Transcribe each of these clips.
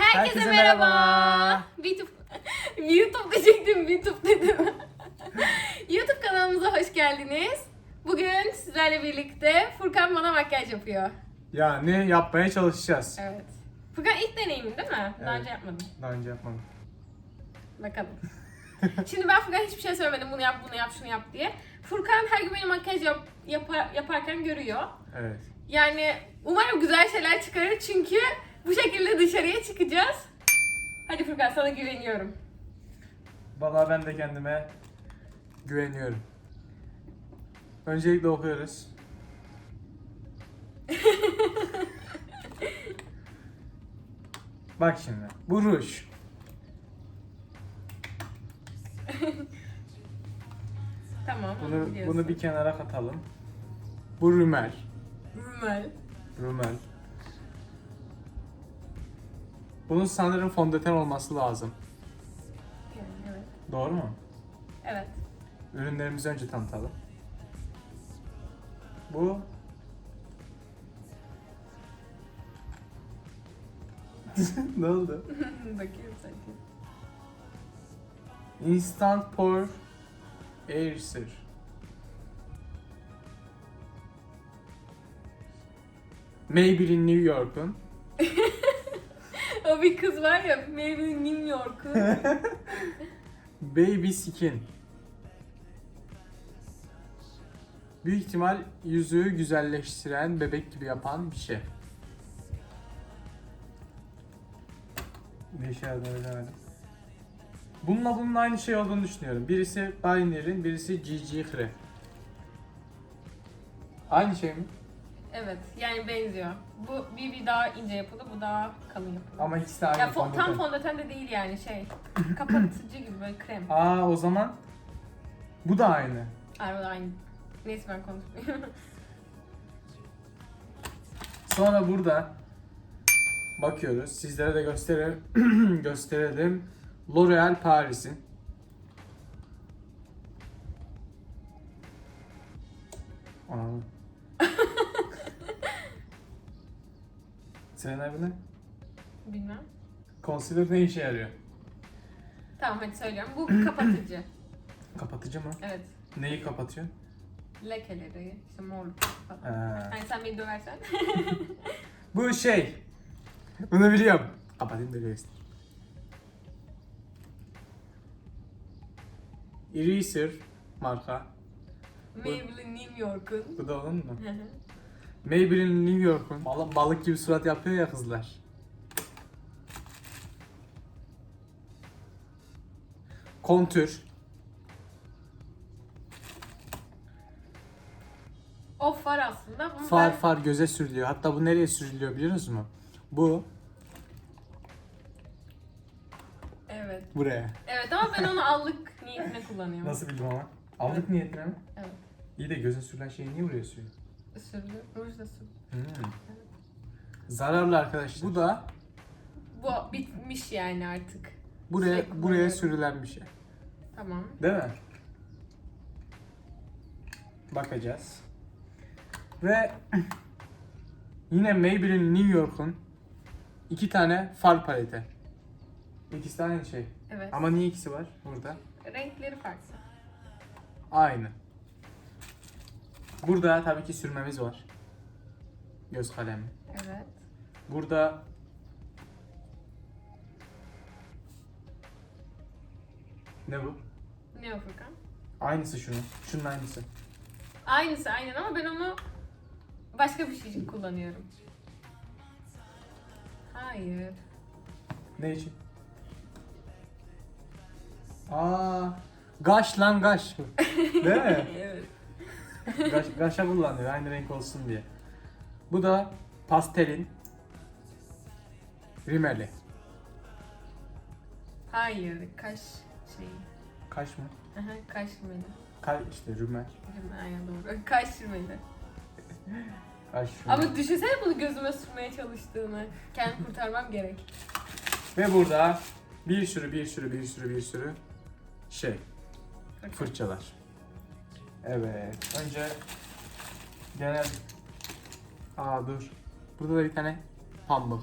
Herkese, Herkese merhaba. merhaba. YouTube, YouTube diyecektim, YouTube dedim. YouTube kanalımıza hoş geldiniz. Bugün sizlerle birlikte Furkan bana makyaj yapıyor. Yani yapmaya çalışacağız. Evet. Furkan ilk deneyimin değil mi? Daha Evet. önce yapmadım. Daha önce yapmadım. Bakalım. Şimdi ben Furkan hiçbir şey söylemedim. Bunu yap, bunu yap, şunu yap diye. Furkan her gün benim makyaj yap, yapa- yaparken görüyor. Evet. Yani umarım güzel şeyler çıkarır çünkü bu şekilde dışarıya çıkacağız. Hadi Furkan sana güveniyorum. Vallahi ben de kendime güveniyorum. Öncelikle okuyoruz. Bak şimdi. Bu ruj. Tamam. Bunu, biliyorsun. bunu bir kenara katalım. Bu rümel. Rümel. Rümel. Bunun sanırım fondöten olması lazım. Evet. Doğru mu? Evet. Ürünlerimizi önce tanıtalım. Bu ne oldu? Bakıyorum sanki. Instant Pour Airser. Maybelline New York'un O bir kız var ya Maybelline New York'u. Baby Skin. Büyük ihtimal yüzüğü güzelleştiren, bebek gibi yapan bir şey. Bir şey öğrenemedim. Bununla bunun aynı şey olduğunu düşünüyorum. Birisi Garnier'in, birisi Gigi Cre. Aynı şey mi? Evet yani benziyor. Bu bir, bir daha ince yapılı, bu daha kalın yapılı. Ama ikisi de aynı ya fo- fondöten. tam fondöten de değil yani şey. Kapatıcı gibi böyle krem. Aa o zaman bu da aynı. Ay o da aynı. Neyse ben konuşmayayım. Sonra burada bakıyoruz. Sizlere de gösterelim. gösterelim. L'Oreal Paris'in Anladım. Serenay bu ne? Bilmem. Concealer ne işe yarıyor? Tamam hadi söylüyorum. Bu kapatıcı. Kapatıcı mı? Evet. Neyi kapatıyor? Lekeleri, işte morluk falan. Ha. Yani sen beni döversen. Bu şey. Bunu biliyorum. Kapatayım da göster. Eraser marka. Maybelline New York'un. Bu da onun mu? Maybelline New York'un. Balık, balık gibi surat yapıyor ya kızlar. Kontür. Of var aslında. Bunu Far ben- far göze sürülüyor. Hatta bu nereye sürülüyor biliyor musunuz? Bu Evet. buraya. Evet ama ben onu allık niyetine kullanıyorum. Nasıl bildim ama? Aldık niyetine mi? Evet. İyi de göze sürülen şeyi niye buraya sürüyor? Sürdü. Ruj da sürdü. Hmm. Zararlı arkadaşlar. Bu da Bu bitmiş yani artık. buraya Sürekli buraya kullanıyorum. sürülen bir şey. Tamam. Değil mi? Bakacağız. Ve yine Maybelline New York'un iki tane far paleti. İkisi de aynı şey. Evet. Ama niye ikisi var burada? Renkleri farklı. Aynı. Burada tabii ki sürmemiz var. Göz kalemi. Evet. Burada ne bu? Ne o Furkan? Aynısı şunun. Şunun aynısı. Aynısı aynen ama ben onu başka bir şey için kullanıyorum. Hayır. Ne için? Aa, gaş lan gaş. Değil mi? evet. Gaş, gaşa kullanıyor aynı renk olsun diye. Bu da pastelin rimeli. Hayır. Kaş şeyi. Kaş mı? Aha, kaş rümeli. Kaş işte rümel. Rümel, Aynen doğru. Kaş rümeli. Kaş rümel. Ama düşünsene bunu gözüme sürmeye çalıştığını. Kendimi kurtarmam gerek. Ve burada bir sürü bir sürü bir sürü bir sürü şey fırçalar. Evet. Önce genel Aa dur. Burada da bir tane pamuk.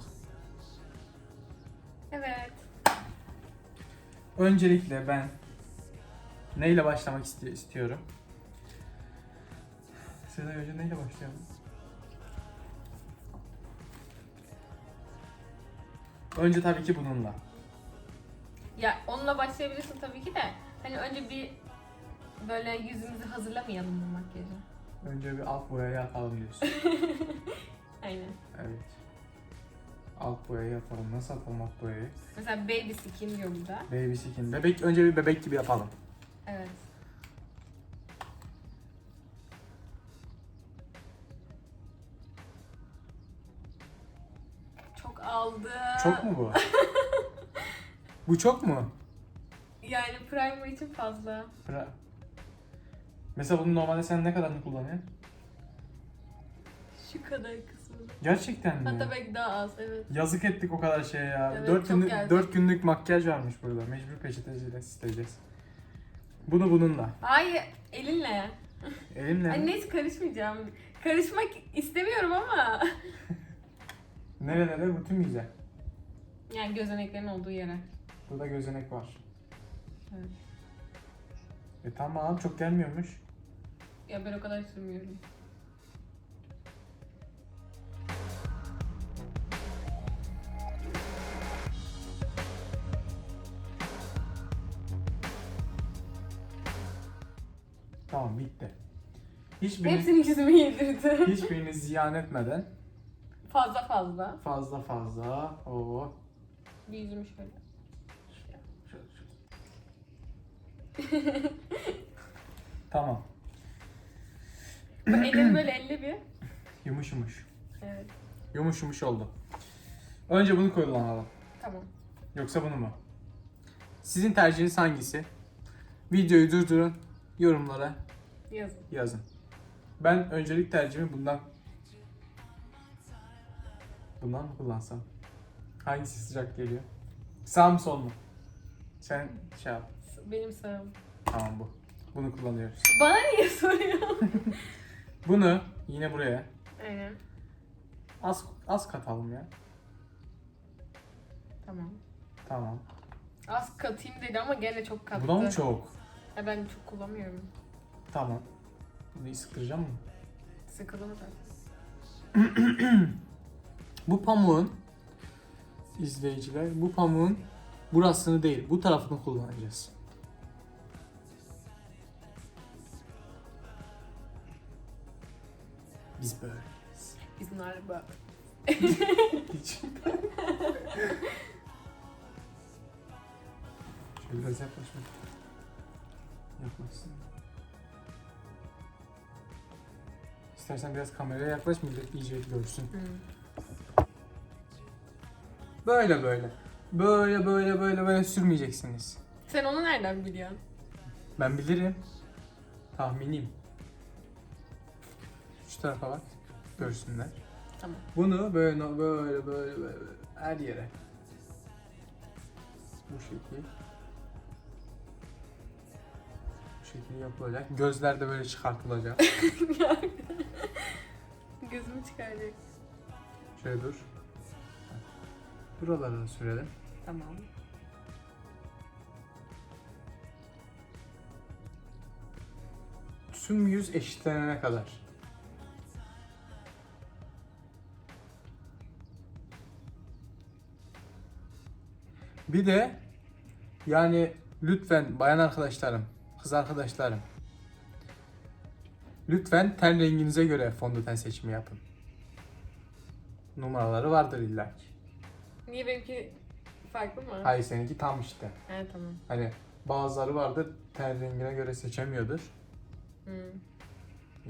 Öncelikle ben neyle başlamak iste- istiyorum? Seday önce neyle başlayalım? Önce tabii ki bununla. Ya onunla başlayabilirsin tabii ki de. Hani önce bir böyle yüzümüzü hazırlamayalım mı makyajı? Önce bir alt boyayı atalım diyorsun. Aynen. evet. Alt boyayı atalım. Nasıl atalım alt boyayı? Mesela baby skin diyor burada. Baby skin. Bebek, önce bir bebek gibi yapalım. Evet. Çok aldı. Çok mu bu? bu çok mu? Yani primer için fazla. Bra- Mesela bunu normalde sen ne kadarını kullanıyorsun? Şu kadar kısmı. Gerçekten mi? Hatta belki daha az evet. Yazık ettik o kadar şeye ya. Evet, 4 çok günlük, geldi. 4 günlük makyaj varmış burada. Mecbur peçetesiyle sileceğiz. Bunu bununla. Hayır elinle. Elimle. Ay neyse karışmayacağım. Karışmak istemiyorum ama. Nerelere? Bütün yüze. Yani gözeneklerin olduğu yere. Burada gözenek var. Evet. E tamam çok gelmiyormuş. Ya ben o kadar sürmüyorum. Tamam bitti. Hiçbirini, Hepsini yüzüme yedirdi. hiçbirini ziyan etmeden fazla fazla. fazla fazla. Oo. Bir yüzümü şöyle. Tamam. Elimi böyle elle bir. Yumuş yumuş. Evet. Yumuş yumuş oldu. Önce bunu kullanalım. Tamam. Yoksa bunu mu? Sizin tercihiniz hangisi? Videoyu durdurun, yorumlara Yazın. yazın. Ben öncelik tercihimi bundan bundan mı kullansam? Hangisi sıcak geliyor? Sağ mı sol mu? Sen şey yap. Benim sağım. Tamam bu. Bunu kullanıyoruz. Bana niye soruyorsun? Bunu yine buraya Aynen. az az katalım ya. Tamam. Tamam. Az katayım dedi ama gene çok kattı. Bu da mı çok? Ya ben çok kullanmıyorum. Tamam. Bunu sıktıracağım mı? Sıkıldım da. Bu pamuğun izleyiciler bu pamuğun burasını değil bu tarafını kullanacağız. Biz böyleyiz. Biz narba. Hiç. Şöyle biraz yaklaşmak. Yaklaşsın. İstersen biraz kameraya yaklaş millet iyice görsün. Böyle böyle. Böyle böyle böyle böyle sürmeyeceksiniz. Sen onu nereden biliyorsun? Ben bilirim. Tahminim. Şu tarafa bak. Görsünler. Tamam. Bunu böyle böyle böyle böyle, her yere. Bu şekil. Bu şekil yapılacak. Gözler de böyle çıkartılacak. Gözümü çıkaracak. Şöyle dur. Buralara da sürelim. Tamam. Tüm yüz eşitlenene kadar. Bir de yani lütfen bayan arkadaşlarım, kız arkadaşlarım lütfen ten renginize göre fondöten seçimi yapın. Numaraları vardır illa ki. Niye benimki farklı mı? Hayır seninki tam işte. He tamam. Hani bazıları vardır ten rengine göre seçemiyordur. Hmm.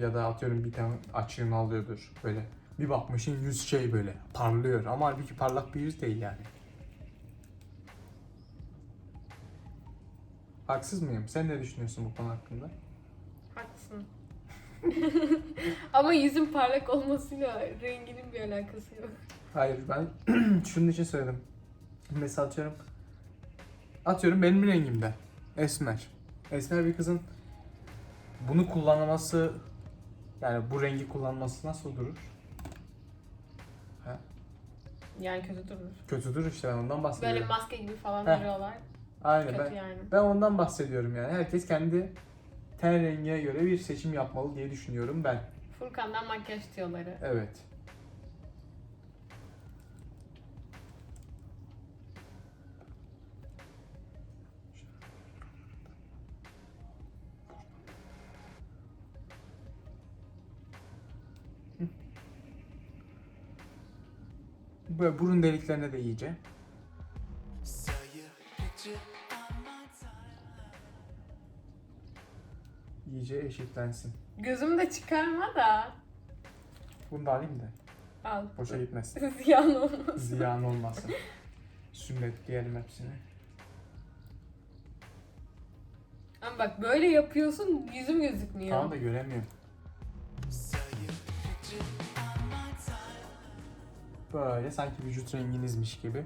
Ya da atıyorum bir tane açığını alıyordur böyle. Bir bakmışın yüz şey böyle parlıyor ama halbuki parlak bir yüz değil yani. Haksız mıyım? Sen ne düşünüyorsun bu konu hakkında? Haklısın. Ama yüzün parlak olmasıyla renginin bir alakası yok. Hayır ben şunun için söyledim. Mesela atıyorum atıyorum benim rengimde esmer. Esmer bir kızın bunu kullanması yani bu rengi kullanması nasıl durur? Yani kötü durur. Kötü durur işte ben ondan bahsediyorum. Böyle maske gibi falan Heh. duruyorlar. Aynen Kötü ben, yani. ben ondan bahsediyorum yani. Herkes kendi ten rengine göre bir seçim yapmalı diye düşünüyorum ben. Furkan'dan makyaj tiyoları. Evet. Böyle burun deliklerine de iyice. İyice eşitlensin. Gözümü de çıkarma da. Bunu da alayım da Al. boşa gitmesin. Ziyan olmasın. Ziyan olmasın. Sünnetleyelim hepsini. Ama bak böyle yapıyorsun yüzüm gözükmüyor. Tamam da göremiyorum. Böyle sanki vücut renginizmiş gibi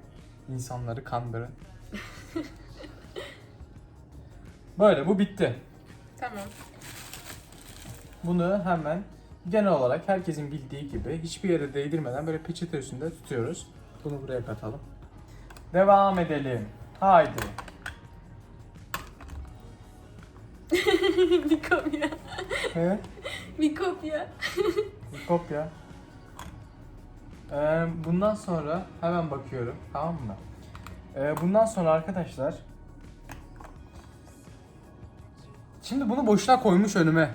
insanları kandırın. Böyle bu bitti. Tamam. Bunu hemen genel olarak herkesin bildiği gibi hiçbir yere değdirmeden böyle peçete üstünde tutuyoruz. Bunu buraya katalım. Devam edelim. Haydi. bir kopya. He? Bir kopya. Bir kopya. Ee, bundan sonra hemen bakıyorum tamam mı? Ee, bundan sonra arkadaşlar Şimdi bunu boşuna koymuş önüme.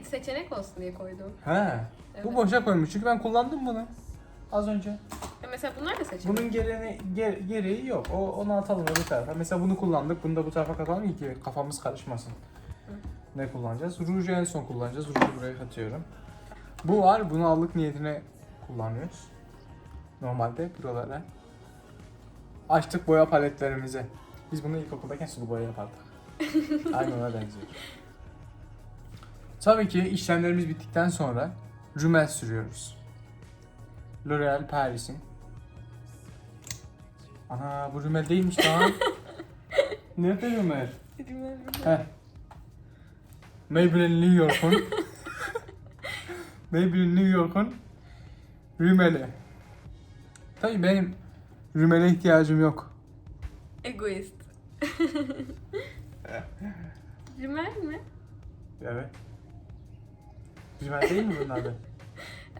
Seçenek olsun diye koydum. He. Bu Evet. boşa koymuş çünkü ben kullandım bunu. Az önce. E mesela bunlar da seçenek. Bunun gereği, ge- gereği yok. O, onu atalım öbür tarafa. Mesela bunu kullandık. Bunu da bu tarafa katalım ki kafamız karışmasın. Ne kullanacağız? Ruju en son kullanacağız. Ruju buraya katıyorum. Bu var. Bunu allık niyetine kullanıyoruz. Normalde buralara. Açtık boya paletlerimizi. Biz bunu ilkokuldayken sulu boya yapardık. Aynı ona benziyor. Tabii ki işlemlerimiz bittikten sonra rümel sürüyoruz. L'Oreal Paris'in. Ana bu rümel değilmiş lan. Nerede rümel? Heh. Maybelline New York'un Maybelline New York'un rümeli. Tabii benim rümele ihtiyacım yok. Egoist. Rümel mi? Evet. Rümel değil mi adı?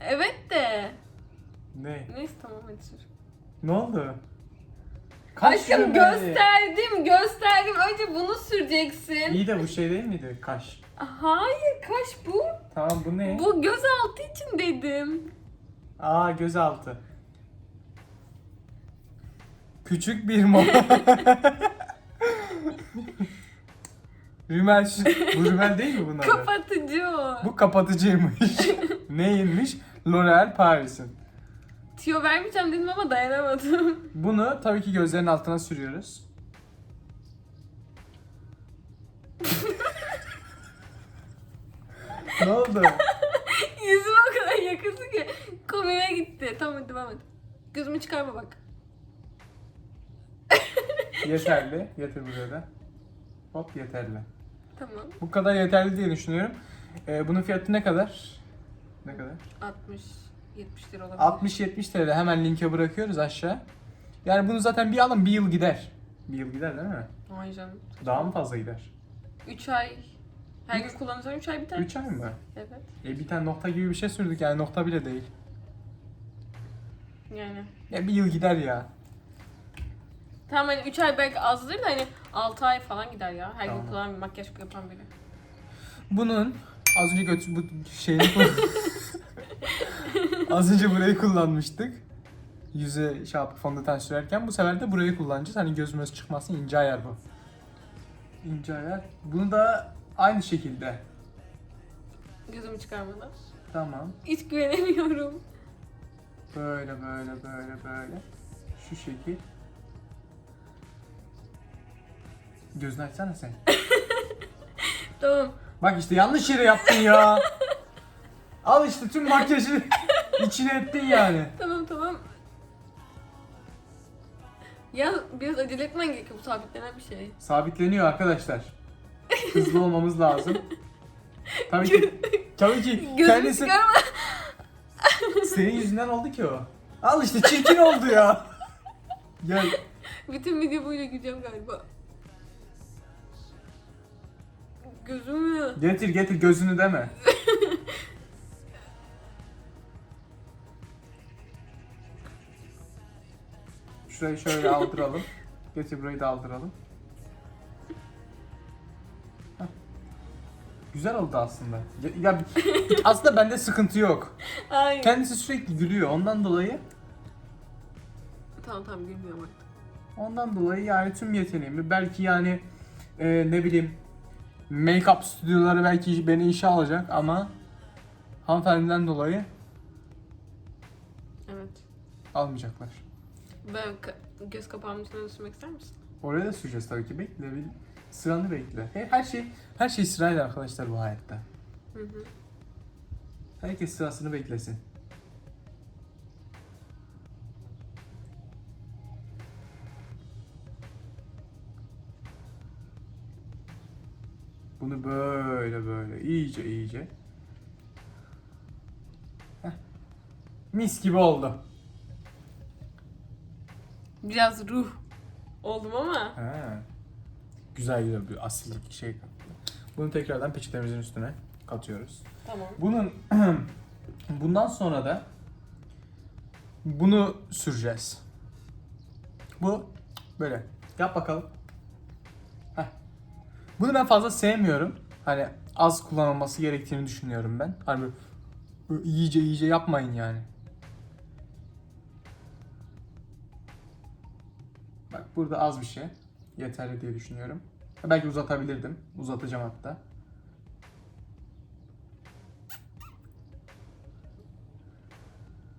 Evet de. Ne? Neyse tamam hadi sür. Ne oldu? Kaş Aşkım rümeli. gösterdim gösterdim. Önce bunu süreceksin. İyi de bu şey değil miydi? Kaş. Hayır kaş bu. Tamam bu ne? Bu gözaltı için dedim. Aa gözaltı. Küçük bir mo. rümel. Bu rümel değil mi bunlar? Kapatıcı o. Bu kapatıcıymış. Neymiş? L'Oreal Paris'in. Tiyo vermeyeceğim dedim ama dayanamadım. Bunu tabii ki gözlerin altına sürüyoruz. ne oldu? Yüzüm o kadar yakası ki komiğe gitti. Tamam devam et. Gözümü çıkarma bak. Yeterli. Getir buraya da. Hop yeterli. Tamam. Bu kadar yeterli diye düşünüyorum. Ee, bunun fiyatı ne kadar? Ne kadar? 60 70 lira olabilir. 60-70 TL hemen linke bırakıyoruz aşağı. Yani bunu zaten bir alın bir yıl gider. Bir yıl gider değil mi? Ay canım. Daha mı fazla gider? 3 ay. Her gün kullanırsan 3 ay biter. 3 ay mı? Evet. E bir tane nokta gibi bir şey sürdük yani nokta bile değil. Yani. Ya bir yıl gider ya. Tamam hani 3 ay belki azdır da hani 6 ay falan gider ya. Her Tamam. gün kullanan bir makyaj yapan biri. Bunun az önce götü, bu şeyini kullan- Az önce burayı kullanmıştık. Yüze şey yapıp fondöten sürerken bu sefer de burayı kullanacağız. Hani gözümüz çıkmasın ince ayar bu. İnce ayar. Bunu da aynı şekilde. Gözümü çıkarmadan. Tamam. Hiç güvenemiyorum. Böyle böyle böyle böyle. Şu şekil. Gözünü açsana sen. Tamam. Bak işte yanlış yere yaptın ya. Al işte tüm makyajı içine ettin yani. Tamam tamam. Ya biraz acele etmen gerekiyor bu sabitlenen bir şey. Sabitleniyor arkadaşlar. Hızlı olmamız lazım. Tabii ki tabii ki Gözümü kendisi çıkarma. senin yüzünden oldu ki o. Al işte çirkin oldu ya. Gel. Bütün video boyunca güleceğim galiba. Gözümü. Getir getir gözünü deme. Şurayı şöyle aldıralım. Getir burayı da aldıralım. Heh. Güzel oldu aslında. Ya, ya aslında bende sıkıntı yok. Ay. Kendisi sürekli gülüyor. Ondan dolayı Tamam tamam gülmüyorum artık. ondan dolayı yani tüm yeteneğimi belki yani e, ne bileyim make-up stüdyoları belki beni işe alacak ama hanımefendiden dolayı Evet. almayacaklar. Ben ka- göz kapağımın üstüne sürmek ister misin? Oraya da süreceğiz tabii ki. Bekle bir sıranı bekle. He- Her şey her şey sırayla arkadaşlar bu hayatta. Hı hı. Herkes sırasını beklesin. Bunu böyle böyle iyice iyice. Heh. Mis gibi oldu. Biraz ruh oldum ama. He. Güzel güzel bir asillik şey kattı. Bunu tekrardan peçetemizin üstüne katıyoruz. Tamam. Bunun bundan sonra da bunu süreceğiz. Bu böyle. Yap bakalım. Bunu ben fazla sevmiyorum. Hani az kullanılması gerektiğini düşünüyorum ben. Hani böyle iyice iyice yapmayın yani. Bak burada az bir şey. Yeterli diye düşünüyorum. Belki uzatabilirdim. Uzatacağım hatta.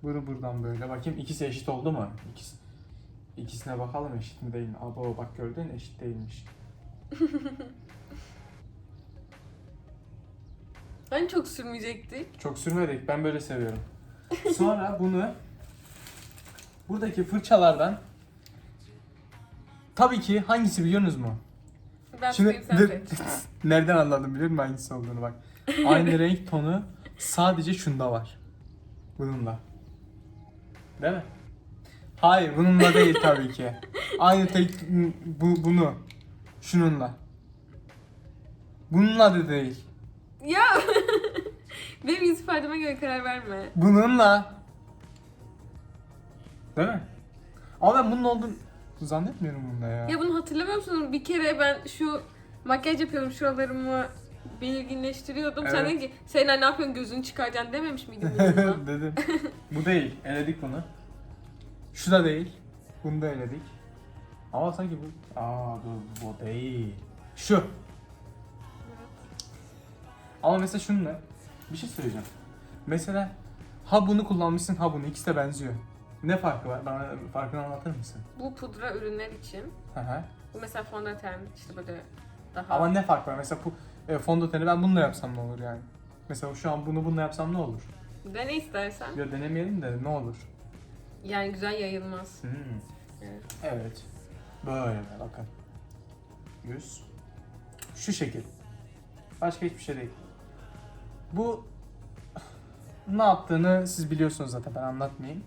Bunu buradan böyle. Bakayım ikisi eşit oldu mu? İkisi, ikisine bakalım eşit mi değil mi? Abo bak gördün eşit değilmiş. Hani çok sürmeyecektik. Çok sürmedik. Ben böyle seviyorum. Sonra bunu buradaki fırçalardan tabii ki hangisi biliyorsunuz mu? Ben Şimdi Şimdi, sen seç. nereden anladım biliyor musun hangisi olduğunu bak. Aynı renk tonu sadece şunda var. Bununla. Değil mi? Hayır bununla değil tabii ki. Aynı tek bu, bunu. Şununla. Bununla da değil. Ya. Benim yüz ifademe göre karar verme. Bununla. Değil mi? Ama ben bunun olduğunu zannetmiyorum bunda ya. Ya bunu hatırlamıyor musun? Bir kere ben şu makyaj yapıyorum şuralarımı belirginleştiriyordum. Sen Evet. dedin ki sen ne yapıyorsun gözünü çıkaracaksın dememiş miydin bununla? Dedim. Bu değil. Eledik bunu. Şu da değil. Bunu da eledik. Ama sanki bu... Aa dur bu değil. Şu. Ama mesela şununla bir şey söyleyeceğim. Mesela ha bunu kullanmışsın ha bunu ikisi de benziyor. Ne farkı var? Bana farkını anlatır mısın? Bu pudra ürünler için. Hı hı. Bu mesela fondöten işte böyle daha... Ama ne fark var? Mesela bu e, fondöteni ben bununla yapsam ne olur yani? Mesela şu an bunu bununla yapsam ne olur? Dene istersen. Ya denemeyelim de ne olur? Yani güzel yayılmaz. Hmm. Evet. Evet. Böyle bakın. Yüz. Şu şekil. Başka hiçbir şey değil. Bu ne yaptığını siz biliyorsunuz zaten ben anlatmayayım.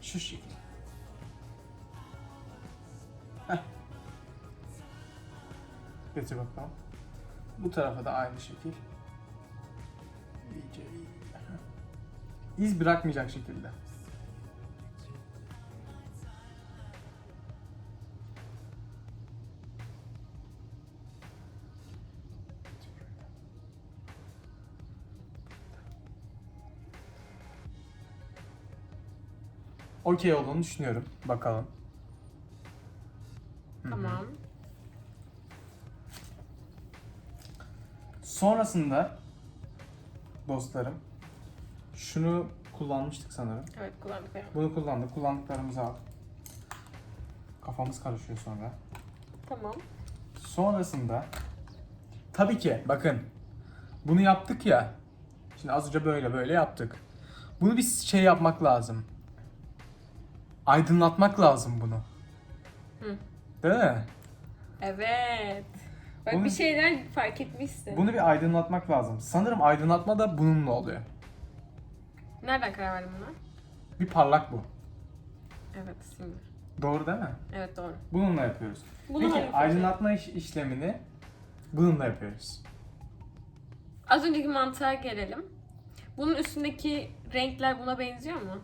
Şu şekil. Heh. Bakalım. Bu tarafa da aynı şekil. İyice iyice. İz bırakmayacak şekilde. Okey olduğunu düşünüyorum. Bakalım. Hı hı. Tamam. Sonrasında dostlarım şunu kullanmıştık sanırım. Evet kullandık. evet. Bunu kullandık. Kullandıklarımızı al. Kafamız karışıyor sonra. Tamam. Sonrasında tabii ki bakın bunu yaptık ya. Şimdi az önce böyle böyle yaptık. Bunu bir şey yapmak lazım. Aydınlatmak lazım bunu. Hı. Değil mi? Evet. Bak Bunu- bir şeyler fark etmişsin. Bunu bir aydınlatmak lazım. Sanırım aydınlatma da bununla oluyor. Nereden karar verdin buna? Bir parlak bu. Evet şimdi. Doğru değil mi? Evet doğru. Bununla yapıyoruz. Bunu Peki fırça- aydınlatma iş- işlemini Bununla yapıyoruz. Az önceki mantığa gelelim. Bunun üstündeki renkler buna benziyor mu?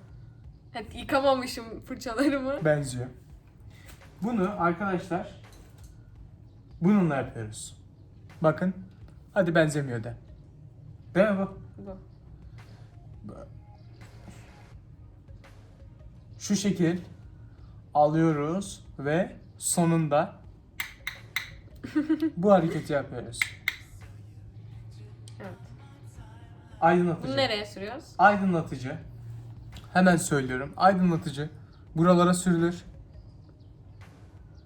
Hadi yıkamamışım fırçalarımı. Benziyor. Bunu arkadaşlar bununla yapıyoruz. Bakın. Hadi benzemiyor de. Değil mi bu? Bu. Şu şekil alıyoruz ve sonunda bu hareketi yapıyoruz. Evet. Aydınlatıcı. Bunu nereye sürüyoruz? Aydınlatıcı. Hemen söylüyorum. Aydınlatıcı. Buralara sürülür.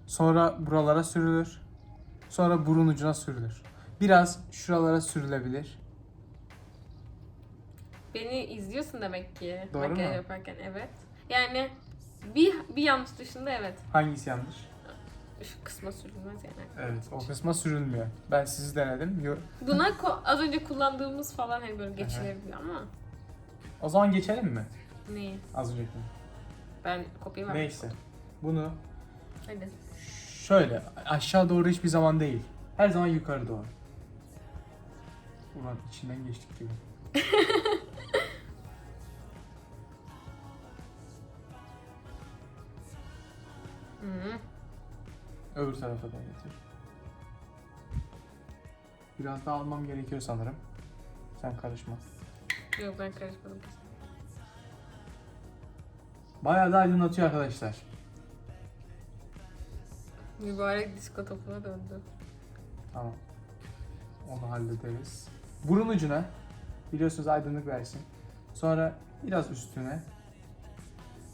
Sonra buralara sürülür. Sonra burun ucuna sürülür. Biraz şuralara sürülebilir. Beni izliyorsun demek ki. Doğru makyaj mu? yaparken evet. Yani bir bir yanlış dışında evet. Hangisi yanlış? Şu kısma sürülmez yani. Evet. O kısma sürülmüyor. Ben sizi denedim. Yo- Buna ko- az önce kullandığımız falan hani böyle geçilebiliyor ama O zaman geçelim mi? Neyi? Az önceki. Ben kopya vermek Neyse. Bunu Hadi. şöyle aşağı doğru hiçbir zaman değil. Her zaman yukarı doğru. Ulan içinden geçtik gibi. Hı. Öbür tarafa da getir. Biraz daha almam gerekiyor sanırım. Sen karışma. Yok ben karışmadım. Bayağı da aydınlatıyor arkadaşlar. Mübarek disko topuna döndü. Tamam. Onu hallederiz. Burun ucuna biliyorsunuz aydınlık versin. Sonra biraz üstüne.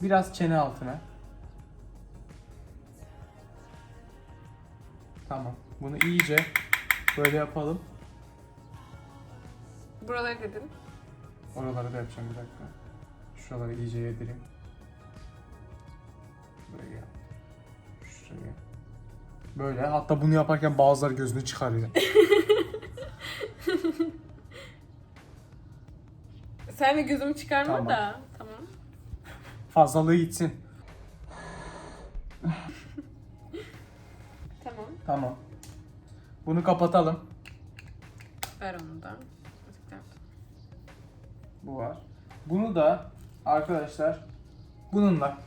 Biraz çene altına. Tamam. Bunu iyice böyle yapalım. Buraları dedin. Oraları da yapacağım bir dakika. Şuraları iyice yedireyim. Şuraya. Böyle. Hatta bunu yaparken bazıları gözünü çıkarıyor. Sen de gözümü çıkarma Tamam. da. Tamam. Fazlalığı gitsin. Tamam. Tamam. Bunu kapatalım. Ver onu da. Bu var. Bunu da arkadaşlar bununla.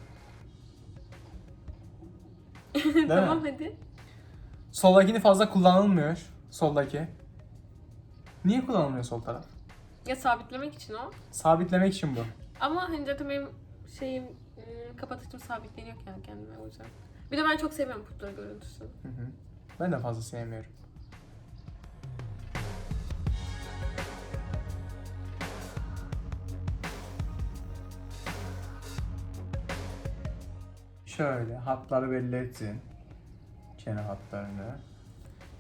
Değil tamam mi? hadi. Soldakini fazla kullanılmıyor. Soldaki. Niye kullanılmıyor sol taraf? Ya sabitlemek için o. Sabitlemek için bu. Ama hani zaten benim şeyim ım, kapatıcım sabitleniyor kendi kendime o yüzden. Bir de ben çok seviyorum pudra görüntüsünü. Hı hı. Ben de fazla sevmiyorum. Şöyle hatları belli etsin. Çene hatlarını.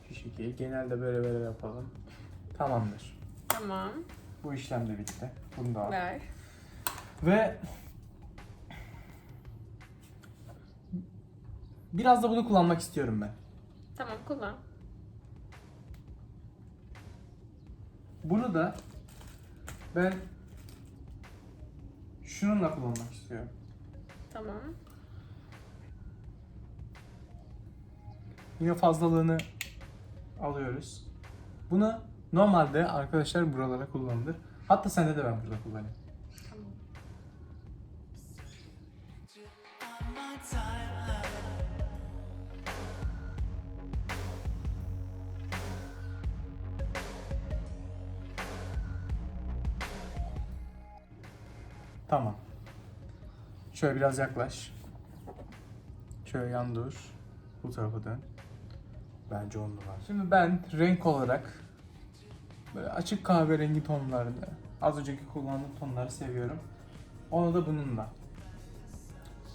Şu şekilde genelde böyle böyle yapalım. Tamamdır. Tamam. Bu işlem de bitti. Bunu da al. Ver. Ve biraz da bunu kullanmak istiyorum ben. Tamam kullan. Bunu da ben şununla kullanmak istiyorum. Tamam. Yine fazlalığını alıyoruz. Bunu normalde arkadaşlar buralara kullanılır. Hatta sende de ben burada kullanayım. Tamam. Tamam. Şöyle biraz yaklaş. Şöyle yan dur. Bu tarafa dön. Bence on numara. Şimdi ben renk olarak böyle açık kahverengi tonlarını, az önceki kullandığım tonları seviyorum. Onu da bununla.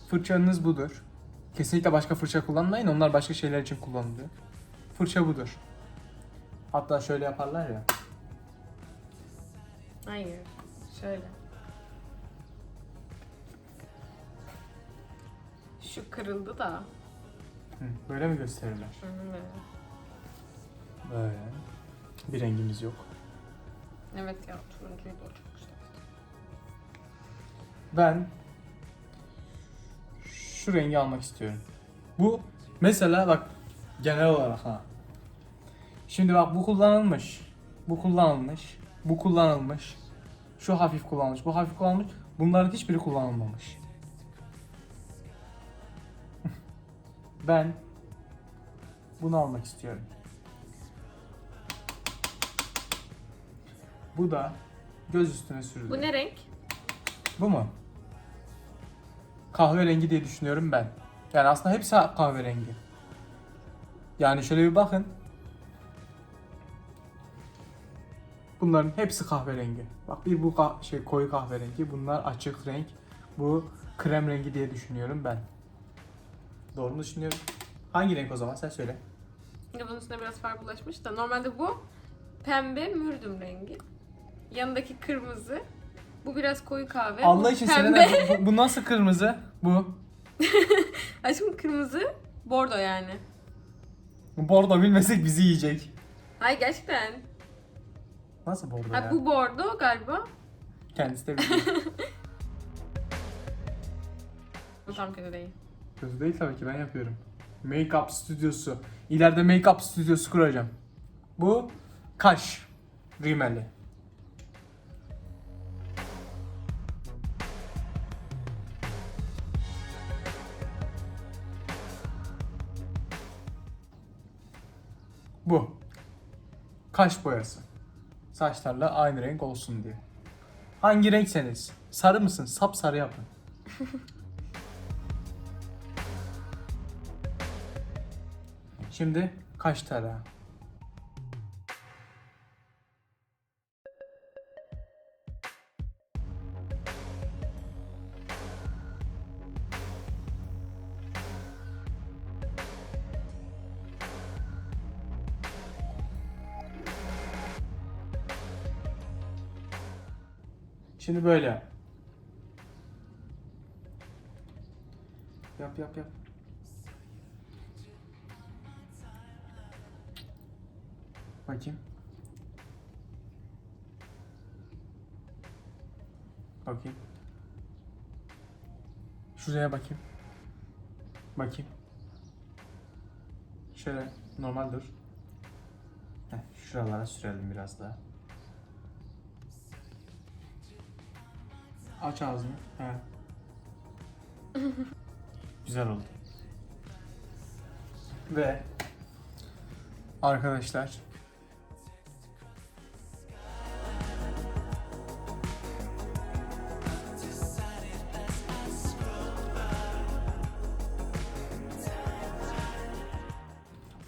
Fırçanız budur. Kesinlikle başka fırça kullanmayın. Onlar başka şeyler için kullanılıyor. Fırça budur. Hatta şöyle yaparlar ya. Hayır. Şöyle. Şu kırıldı da. Hı, böyle mi gösterirler? Hı hı, böyle. Bir rengimiz yok. Evet ya turuncuyu da çok güzel. Ben şu rengi almak istiyorum. Bu mesela bak genel olarak ha. Şimdi bak bu kullanılmış. Bu kullanılmış. Bu kullanılmış. Şu hafif kullanılmış. Bu hafif kullanılmış. Bunların hiçbiri kullanılmamış. Ben bunu almak istiyorum. Bu da göz üstüne sürülür. Bu ne renk? Bu mu? Kahverengi diye düşünüyorum ben. Yani aslında hepsi kahverengi. Yani şöyle bir bakın. Bunların hepsi kahverengi. Bak bir bu ka- şey koyu kahverengi, bunlar açık renk. Bu krem rengi diye düşünüyorum ben. Doğru mu düşünüyorum? Hangi renk o zaman sen söyle. Yine bunun üstüne biraz far bulaşmış da normalde bu pembe mürdüm rengi. Yanındaki kırmızı. Bu biraz koyu kahve. Allah bu için pembe. Selena bu, bu nasıl kırmızı? Bu. Aşkım kırmızı bordo yani. Bu bordo bilmesek bizi yiyecek. Hayır gerçekten. Nasıl bordo Ha, ya? bu bordo galiba. Kendisi de biliyor. Tam kötü değil. Kötü değil tabii ki ben yapıyorum. Make-up stüdyosu. İleride make-up stüdyosu kuracağım. Bu kaş rimeli. Bu. Kaş boyası. Saçlarla aynı renk olsun diye. Hangi renkseniz? Sarı mısın? Sap sarı yapın. Şimdi kaş tarağı. Şimdi böyle yap. Yap yap Bakayım. Bakayım. Şuraya bakayım. Bakayım. Şöyle normal dur. Heh, şuralara sürelim biraz daha. Aç ağzını. He. Güzel oldu. Ve arkadaşlar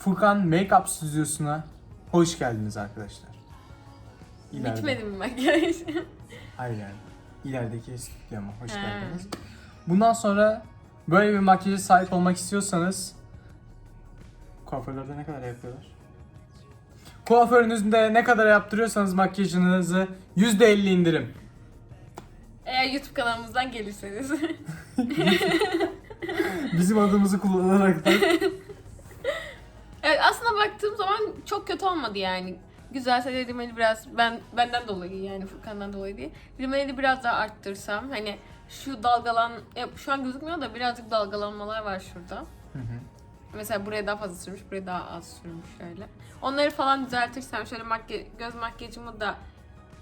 Furkan Makeup Stüdyosu'na hoş geldiniz arkadaşlar. İleride. Bitmedi mi makyaj? Hayır yani. İlerideki stüdyoma hoş He. geldiniz. Bundan sonra böyle bir makyaja sahip olmak istiyorsanız kuaförlerde ne kadar yapıyorlar? Kuaförünüzde ne kadar yaptırıyorsanız makyajınızı %50 indirim. Eğer YouTube kanalımızdan gelirseniz. Bizim adımızı kullanarak da evet aslında baktığım zaman çok kötü olmadı yani. Güzelse rimeli biraz ben benden dolayı yani Furkan'dan dolayı değil. Rimeli biraz daha arttırsam hani şu dalgalan ya şu an gözükmüyor da birazcık dalgalanmalar var şurada. Hı hı. Mesela buraya daha fazla sürmüş, buraya daha az sürmüş şöyle. Onları falan düzeltirsem, şöyle makya- göz makyajımı da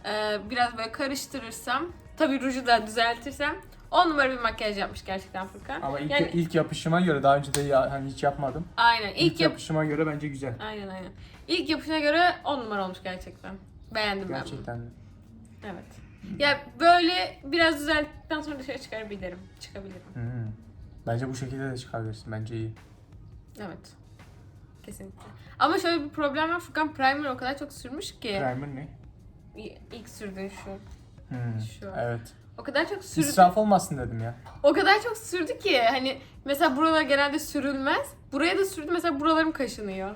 e, biraz böyle karıştırırsam, tabii ruju da düzeltirsem 10 numara bir makyaj yapmış gerçekten Furkan. Ama ilk, yani ilk yapışıma göre daha önce de ya, hani hiç yapmadım. aynen İlk, ilk yap yapışıma göre bence güzel. aynen aynen. İlk yapışına göre 10 numara olmuş gerçekten. Beğendim ben Gerçekten de. bunu. Evet. Ya böyle biraz düzelttikten sonra dışarı çıkarabilirim. Çıkabilirim. Hı. Bence bu şekilde de çıkabilirsin. Bence iyi. Evet. Kesinlikle. Ama şöyle bir problem var. Furkan primer o kadar çok sürmüş ki. Primer ne? İlk sürdüğün şu. Hı. Şu. Evet. O kadar çok sürdü. İsraf olmasın dedim ya. O kadar çok sürdü ki hani mesela buralar genelde sürülmez. Buraya da sürdü mesela buralarım kaşınıyor.